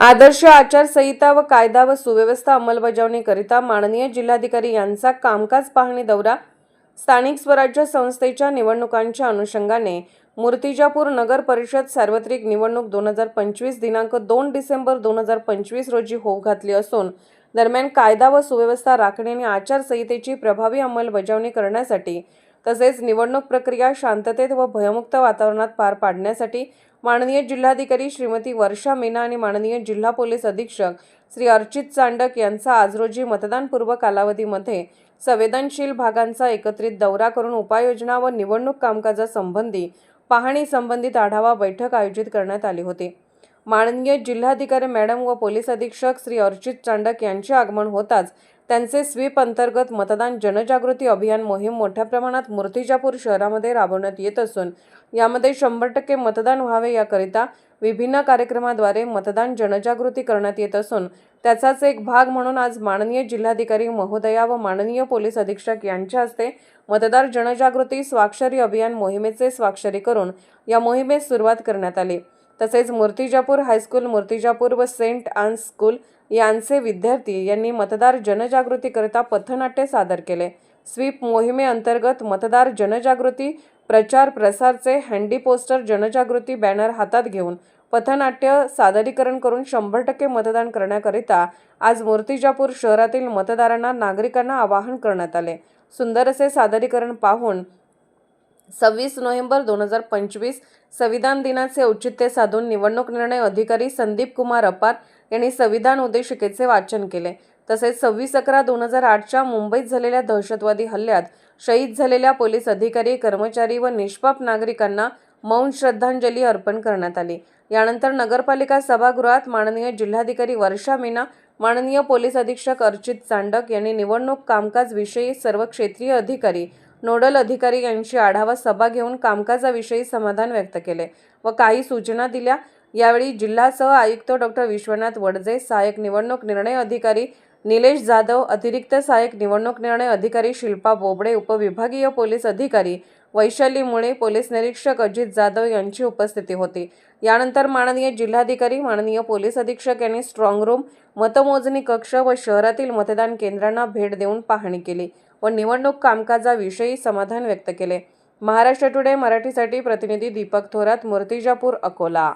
आदर्श आचारसंहिता व कायदा व सुव्यवस्था अंमलबजावणीकरिता माननीय जिल्हाधिकारी यांचा कामकाज पाहणी दौरा स्थानिक स्वराज्य संस्थेच्या निवडणुकांच्या अनुषंगाने मूर्तिजापूर नगर परिषद सार्वत्रिक निवडणूक दोन हजार पंचवीस दिनांक दोन डिसेंबर दोन हजार पंचवीस रोजी होऊ घातली असून दरम्यान कायदा व सुव्यवस्था राखणे आणि आचारसंहितेची प्रभावी अंमलबजावणी करण्यासाठी तसेच निवडणूक प्रक्रिया शांततेत व भयमुक्त वातावरणात पार पाडण्यासाठी माननीय जिल्हाधिकारी श्रीमती वर्षा मीना आणि माननीय जिल्हा पोलीस अधीक्षक श्री अर्चित चांडक यांचा आज रोजी मतदानपूर्व कालावधीमध्ये संवेदनशील भागांचा एकत्रित दौरा करून उपाययोजना व निवडणूक कामकाजासंबंधी पाहणी संबंधित आढावा बैठक आयोजित करण्यात आली होती. माननीय जिल्हाधिकारी मॅडम व पोलीस अधीक्षक श्री अर्चित चांडक यांचे आगमन होताच त्यांचे स्वीप अंतर्गत मतदान जनजागृती अभियान मोहीम मोठ्या प्रमाणात मूर्तिजापूर शहरामध्ये राबवण्यात येत असून यामध्ये शंभर टक्के मतदान व्हावे याकरिता विभिन्न कार्यक्रमाद्वारे मतदान जनजागृती करण्यात येत असून त्याचाच एक भाग म्हणून आज माननीय जिल्हाधिकारी महोदया व माननीय पोलीस अधीक्षक यांच्या हस्ते मतदार जनजागृती स्वाक्षरी अभियान मोहिमेचे स्वाक्षरी करून या मोहिमेस सुरुवात करण्यात आली. तसेच मूर्तिजापूर हायस्कूल मूर्तिजापूर व सेंट आन्स स्कूल यांचे विद्यार्थी यांनी मतदार जनजागृतीकरिता पथनाट्य सादर केले. स्वीप मोहिमेअंतर्गत मतदार जनजागृती प्रचार प्रसारचे हँडी पोस्टर जनजागृती बॅनर हातात घेऊन पथनाट्य सादरीकरण करून शंभर टक्के मतदान करण्याकरिता आज मूर्तिजापूर शहरातील मतदारांना नागरिकांना आवाहन करण्यात आले. सुंदर असे सादरीकरण पाहून सव्वीस नोव्हेंबर दोन हजार पंचवीस संविधान दिनाचे औचित्य साधून निवडणूक निर्णय अधिकारी संदीप कुमार अपार यांनी संविधान उद्देशिकेचे वाचन केले. तसेच सव्वीस अकरा दोन हजार आठच्या मुंबईत झालेल्या दहशतवादी हल्ल्यात शहीद झालेल्या पोलीस अधिकारी कर्मचारी व निष्पाप नागरिकांना मौन श्रद्धांजली अर्पण करण्यात आली. यानंतर नगरपालिका सभागृहात माननीय जिल्हाधिकारी वर्षा मीना माननीय पोलीस अधीक्षक अर्चित चांडक यांनी निवडणूक कामकाजविषयी सर्व क्षेत्रीय अधिकारी नोडल अधिकारी यांची आढावा सभा घेऊन कामकाजाविषयी समाधान व्यक्त केले व काही सूचना दिल्या. यावेळी जिल्हा सह आयुक्त डॉक्टर विश्वनाथ वडजे सहाय्यक निवडणूक निर्णय अधिकारी निलेश जाधव अतिरिक्त सहाय्यक निवडणूक निर्णय अधिकारी शिल्पा बोबडे उपविभागीय पोलीस अधिकारी वैशाली मुळे पोलीस निरीक्षक अजित जाधव यांची उपस्थिती होती. यानंतर माननीय जिल्हाधिकारी माननीय पोलीस अधीक्षक यांनी स्ट्रॉंग रूम मतमोजणी कक्ष व शहरातील मतदान केंद्रांना भेट देऊन पाहणी केली. व निवडणूक कामकाजाविषयी समाधान व्यक्त केले. महाराष्ट्र टुडे मराठीसाठी प्रतिनिधी दीपक थोरात मूर्तिजापूर अकोला.